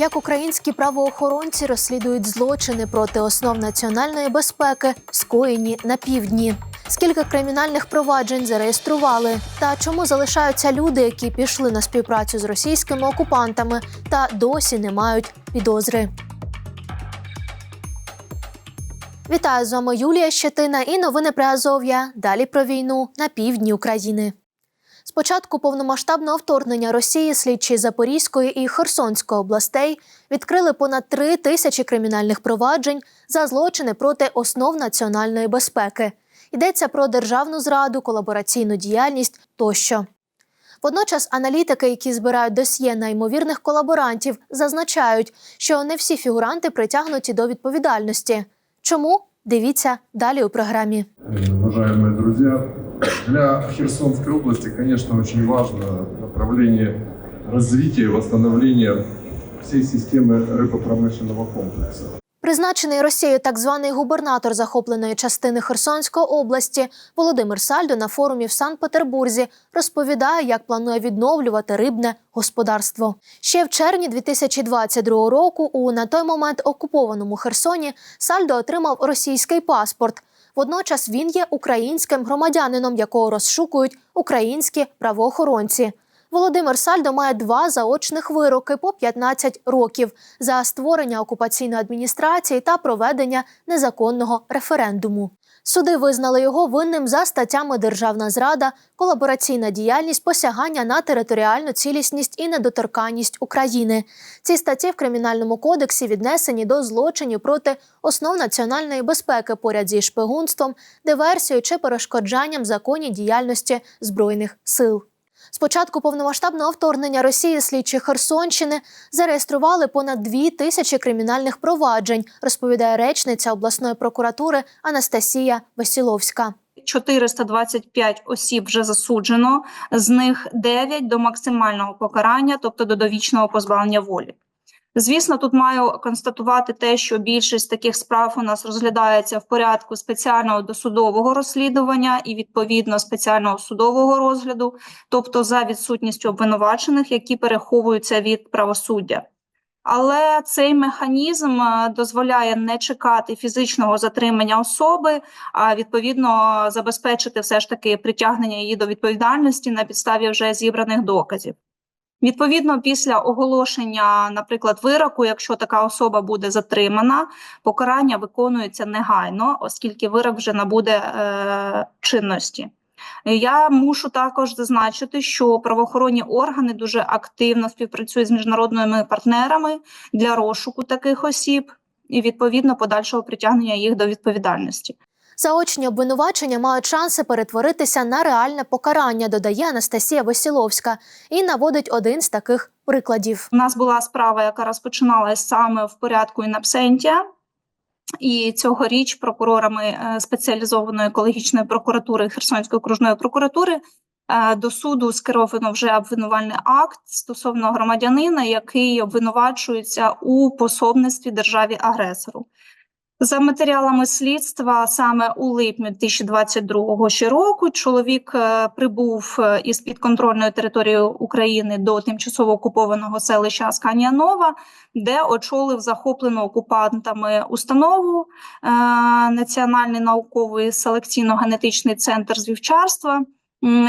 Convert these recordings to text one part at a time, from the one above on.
Як українські правоохоронці розслідують злочини проти основ національної безпеки, скоєні на півдні? Скільки кримінальних проваджень зареєстрували? Та чому залишаються люди, які пішли на співпрацю з російськими окупантами та досі не мають підозри? Вітаю з вами Юлія Щетина і новини про Азов'я. Далі про війну на півдні України. З початку повномасштабного вторгнення Росії слідчі Запорізької і Херсонської областей відкрили понад три тисячі кримінальних проваджень за злочини проти основ національної безпеки. Йдеться про державну зраду, колабораційну діяльність тощо. Водночас аналітики, які збирають досьє на ймовірних колаборантів, зазначають, що не всі фігуранти притягнуті до відповідальності. Чому? Дивіться далі у програмі. Уважаемые друзья, для Херсонской области, конечно, очень важно направление развития и восстановления всей системы рыбопромышленного комплекса. Призначений Росією так званий губернатор захопленої частини Херсонської області Володимир Сальдо на форумі в Санкт-Петербурзі розповідає, як планує відновлювати рибне господарство. Ще в червні 2022 року у на той момент окупованому Херсоні Сальдо отримав російський паспорт. Водночас він є українським громадянином, якого розшукують українські правоохоронці. Володимир Сальдо має два заочних вироки по 15 років за створення окупаційної адміністрації та проведення незаконного референдуму. Суди визнали його винним за статтями Державна зрада, колабораційна діяльність, посягання на територіальну цілісність і недоторканність України. Ці статті в кримінальному кодексі віднесені до злочинів проти основ національної безпеки поряд зі шпигунством, диверсією чи перешкоджанням законній діяльності збройних сил. З початку повномасштабного вторгнення Росії слідчі Херсонщини зареєстрували понад дві тисячі кримінальних проваджень, розповідає речниця обласної прокуратури Анастасія Васіловська. 425 осіб вже засуджено, з них 9 до максимального покарання, тобто до довічного позбавлення волі. Звісно, тут маю констатувати те, що більшість таких справ у нас розглядається в порядку спеціального досудового розслідування і відповідно спеціального судового розгляду, тобто за відсутністю обвинувачених, які переховуються від правосуддя. Але цей механізм е, дозволяє не чекати фізичного затримання особи, а відповідно забезпечити все ж таки притягнення її до відповідальності на підставі вже зібраних доказів. Відповідно, після оголошення, наприклад, вироку, якщо така особа буде затримана, покарання виконується негайно, оскільки вирок вже набуде е, чинності. Я мушу також зазначити, що правоохоронні органи дуже активно співпрацюють з міжнародними партнерами для розшуку таких осіб і відповідно подальшого притягнення їх до відповідальності. Заочні обвинувачення мають шанси перетворитися на реальне покарання, додає Анастасія Васіловська і наводить один з таких прикладів. У нас була справа, яка розпочиналась саме в порядку інабсентія. І цьогоріч прокурорами е, спеціалізованої екологічної прокуратури Херсонської окружної прокуратури е, до суду скеровано вже обвинувальний акт стосовно громадянина, який обвинувачується у пособництві державі агресору. За матеріалами слідства, саме у липні 2022 ще року чоловік е, прибув е, із підконтрольної території України до тимчасово окупованого селища Асканянова, де очолив захоплену окупантами установу е, Національний науковий селекційно-генетичний центр з вівчарства.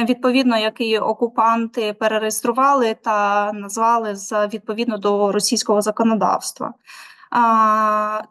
Відповідно, який окупанти перереєстрували та назвали за відповідно до російського законодавства.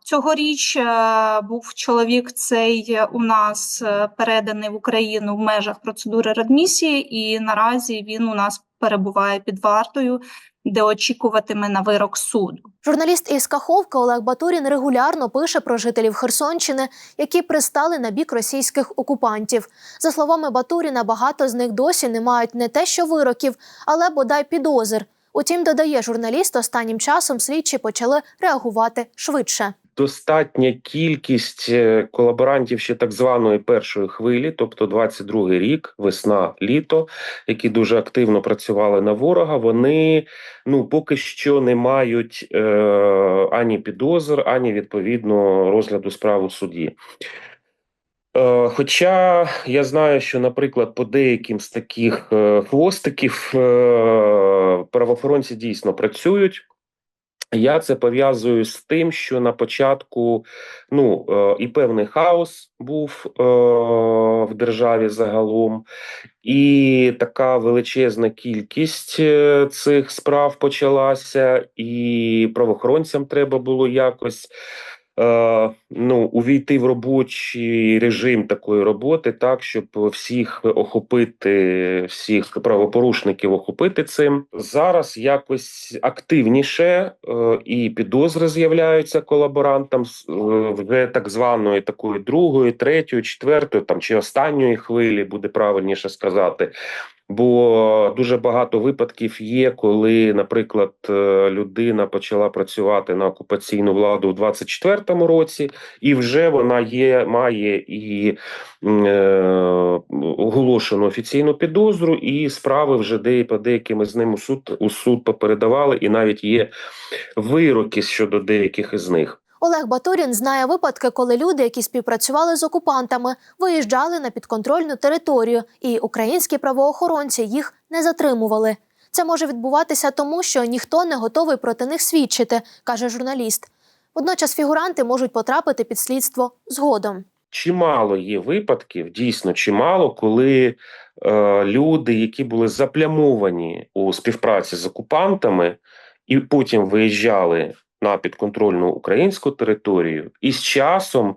Цьогоріч е, був чоловік цей у нас е, переданий в Україну в межах процедури редмісії, і наразі він у нас перебуває під вартою, де очікуватиме на вирок суду. Журналіст із Каховка Олег Батурін регулярно пише про жителів Херсонщини, які пристали на бік російських окупантів. За словами Батуріна, багато з них досі не мають не те, що вироків, але бодай підозр. Утім, додає журналіст, останнім часом слідчі почали реагувати швидше. достатня кількість е, колаборантів ще так званої першої хвилі, тобто 22-й рік, весна, літо, які дуже активно працювали на ворога. Вони ну поки що не мають е, ані підозр, ані відповідно розгляду справ у суді. Е, Хоча я знаю, що, наприклад, по деяким з таких е, хвостиків е, правоохоронці дійсно працюють. Я це пов'язую з тим, що на початку ну і певний хаос був в державі загалом, і така величезна кількість цих справ почалася, і правоохоронцям треба було якось. Ну, увійти в робочий режим такої роботи, так щоб всіх охопити, всіх правопорушників охопити цим зараз якось активніше е, і підозри з'являються колаборантам е, вже так званої такої другої, третьої, четвертої, там чи останньої хвилі, буде правильніше сказати. Бо дуже багато випадків є, коли, наприклад, е, людина почала працювати на окупаційну владу у 24-му році, і вже вона є, має і е, оголошену офіційну підозру, і справи вже де, по деякими з ним у суд у суд попередавали, і навіть є вироки щодо деяких із них. Олег Батурін знає випадки, коли люди, які співпрацювали з окупантами, виїжджали на підконтрольну територію, і українські правоохоронці їх не затримували. Це може відбуватися тому, що ніхто не готовий проти них свідчити, каже журналіст. Водночас фігуранти можуть потрапити під слідство згодом. Чимало є випадків, дійсно чимало, коли е, люди, які були заплямовані у співпраці з окупантами, і потім виїжджали на підконтрольну українську територію, і з часом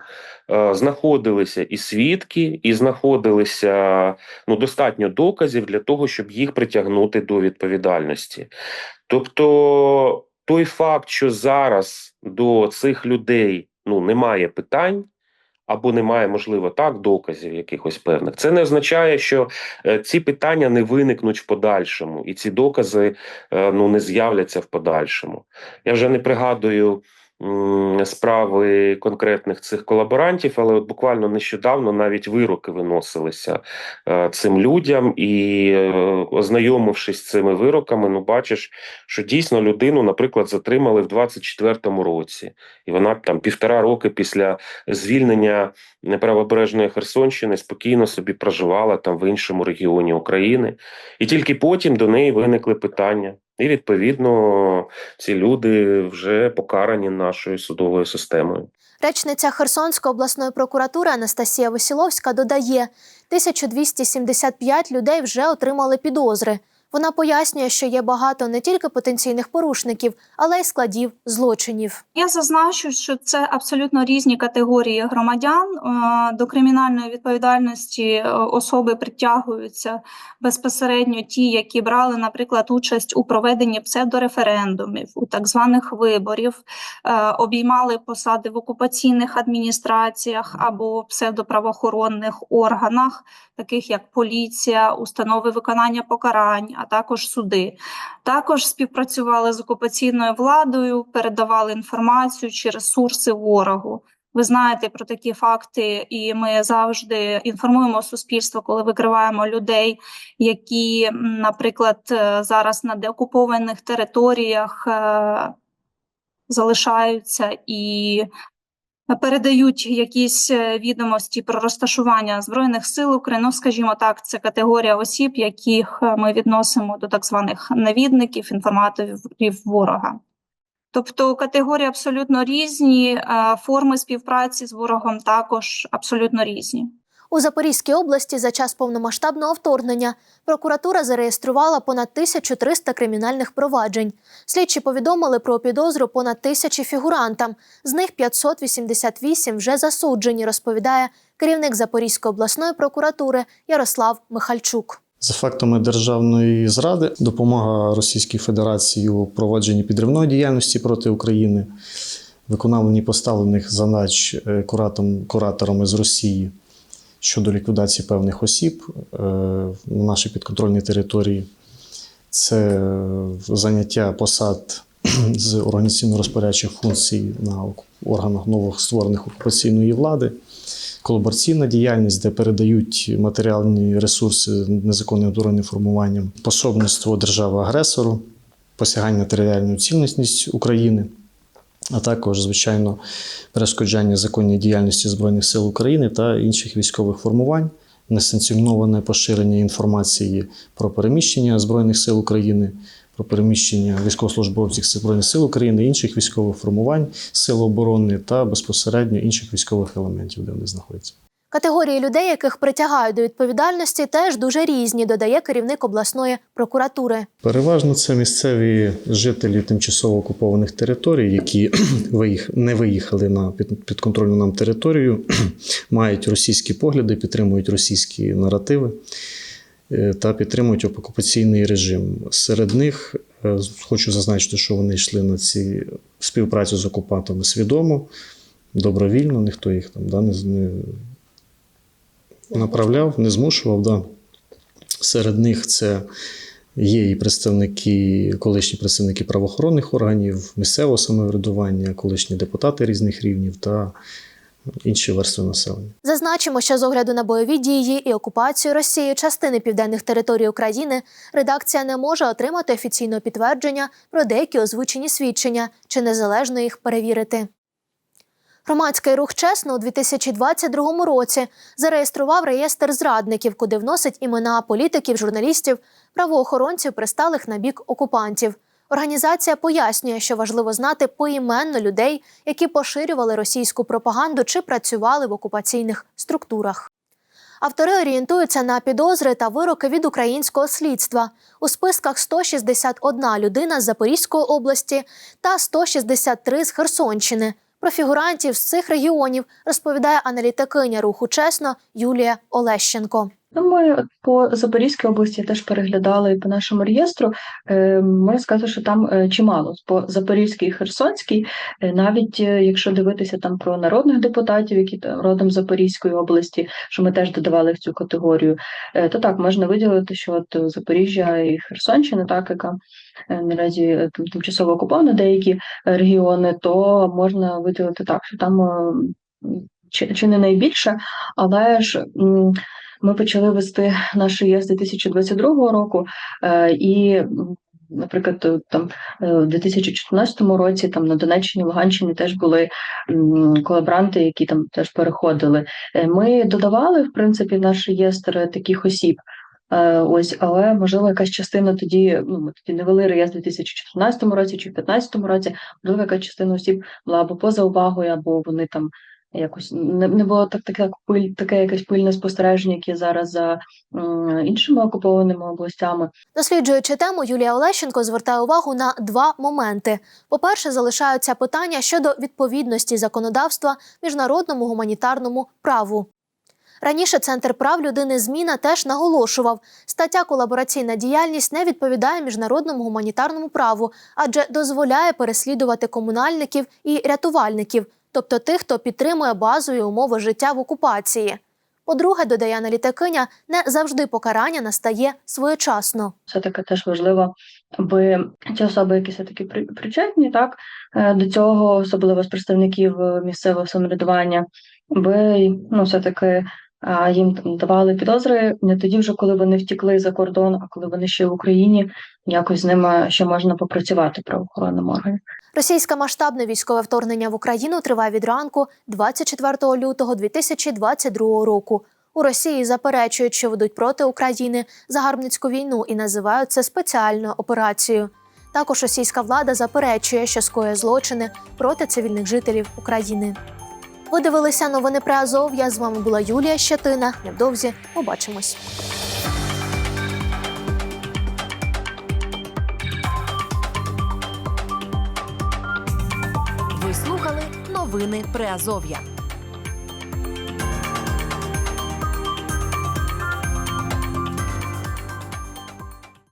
е, знаходилися і свідки, і знаходилися ну, достатньо доказів для того, щоб їх притягнути до відповідальності. Тобто, той факт, що зараз до цих людей ну, немає питань. Або немає, можливо, так доказів якихось певних. Це не означає, що е, ці питання не виникнуть в подальшому, і ці докази е, ну не з'являться в подальшому. Я вже не пригадую справи конкретних цих колаборантів, але от буквально нещодавно навіть вироки виносилися е, цим людям, і е, ознайомившись з цими вироками, ну бачиш, що дійсно людину, наприклад, затримали в 24-му році, і вона там півтора роки після звільнення правобережної Херсонщини спокійно собі проживала там в іншому регіоні України, і тільки потім до неї виникли питання. І відповідно ці люди вже покарані нашою судовою системою. Речниця Херсонської обласної прокуратури Анастасія Васіловська додає, 1275 людей вже отримали підозри. Вона пояснює, що є багато не тільки потенційних порушників, але й складів злочинів. Я зазначу, що це абсолютно різні категорії громадян. Е, До кримінальної відповідальності е, особи притягуються безпосередньо ті, які брали, наприклад, участь у проведенні псевдореферендумів, у так званих виборів, е, обіймали посади в окупаційних адміністраціях або псевдоправоохоронних органах, таких як поліція, установи виконання покарань, а також суди. Також співпрацювали з окупаційною владою, передавали інформацію чи ресурси ворогу. Ви знаєте про такі факти, і ми завжди інформуємо суспільство, коли викриваємо людей, які, наприклад, е, зараз на деокупованих територіях е, залишаються і передають якісь е, відомості про розташування збройних сил України. Ну, скажімо так, це категорія осіб, яких е, ми відносимо до так званих навідників, інформаторів ворога. Тобто категорії абсолютно різні, форми співпраці з ворогом також абсолютно різні. У Запорізькій області за час повномасштабного вторгнення прокуратура зареєструвала понад 1300 кримінальних проваджень. Слідчі повідомили про підозру понад тисячі фігурантам. З них 588 вже засуджені, розповідає керівник Запорізької обласної прокуратури Ярослав Михальчук. За фактами державної зради, допомога Російській Федерації у провадженні підривної діяльності проти України, виконанні поставлених задач е, кураторами з Росії щодо ліквідації певних осіб е, на нашій підконтрольній території, це е, заняття посад з організаційно-розпорядчих функцій на органах нових створених окупаційної влади. Колабораційна діяльність, де передають матеріальні ресурси незаконним дурним формуванням, пособництво держави-агресору, посягання на територіальну цілісність України, а також, звичайно, перешкоджання законній діяльності Збройних сил України та інших військових формувань, несанкціоноване поширення інформації про переміщення Збройних сил України про переміщення військовослужбовців Збройних сил України, інших військових формувань, сил оборони та безпосередньо інших військових елементів, де вони знаходяться. Категорії людей, яких притягають до відповідальності, теж дуже різні, додає керівник обласної прокуратури. Переважно це місцеві жителі тимчасово окупованих територій, які не виїхали на під- підконтрольну нам територію, мають російські погляди, підтримують російські наративи е, та підтримують окупаційний режим. Серед них е, хочу зазначити, що вони йшли на ці співпрацю з окупантами свідомо, добровільно, ніхто їх там да, не направляв, не змушував. Да. Серед них це є і представники, колишні представники правоохоронних органів, місцевого самоврядування, колишні депутати різних рівнів та інші верстви населення. Зазначимо, що з огляду на бойові дії і окупацію Росією частини південних територій України редакція не може отримати офіційного підтвердження про деякі озвучені свідчення чи незалежно їх перевірити. Громадський рух чесно у 2022 році зареєстрував реєстр зрадників, куди вносить імена політиків, журналістів, правоохоронців, присталих на бік окупантів. Організація пояснює, що важливо знати поіменно людей, які поширювали російську пропаганду чи працювали в окупаційних структурах. Автори орієнтуються на підозри та вироки від українського слідства. У списках 161 людина з Запорізької області та 163 з Херсонщини. Про фігурантів з цих регіонів розповідає аналітикиня руху чесно Юлія Олещенко. Ну, ми по Запорізькій області теж переглядали по нашому реєстру. Е, Можна сказати, що там е, чимало. По Запорізькій і Херсонській, е, навіть якщо дивитися там про народних депутатів, які там родом Запорізької області, що ми теж додавали в цю категорію, то так можна виділити, що от Запоріжжя і Херсонщина, так яка наразі там тимчасово окупована деякі регіони, то можна виділити так, що там чи, чи не найбільше, але ж. Ми почали вести наш реєстр 2022 року, е, і, наприклад, там е, в 2014 році там на Донеччині, Луганщині теж були м, колаборанти, які там теж переходили. Е, Ми додавали в принципі наш реєстр таких осіб. Ось, але можливо, якась частина тоді, ну ми тоді не вели реєстр у 2014 році чи в 2015 році, можливо, якась частина осіб була або поза увагою, або вони там якось не, було так таке пиль, таке якесь пильне спостереження, яке зараз за м, іншими окупованими областями. Досліджуючи тему, Юлія Олещенко звертає увагу на два моменти. По-перше, залишаються питання щодо відповідності законодавства міжнародному гуманітарному праву. Раніше Центр прав людини Зміна теж наголошував, стаття колабораційна діяльність не відповідає міжнародному гуманітарному праву, адже дозволяє переслідувати комунальників і рятувальників, тобто тих, хто підтримує базові умови життя в окупації. По-друге, додає аналітикиня, не завжди покарання настає своєчасно. Все таки теж важливо, аби ці особи, які все таки при- причетні, так е, до цього, особливо з представників е, місцевого самоврядування, аби ну все таки. Їм там давали підозри не тоді, вже коли вони втікли за кордон, а коли вони ще в Україні, якось з ними ще можна попрацювати правоохоронним органам. Російське масштабне військове вторгнення в Україну триває від ранку 24 лютого 2022 року. У Росії заперечують, що ведуть проти України загарбницьку війну і називають це спеціальною операцією. Також російська влада заперечує, що скоює злочини проти цивільних жителів України. Ви дивилися новини про Азов. Я з вами була Юлія Щетина. Невдовзі побачимось. Ви слухали новини Приазов'я.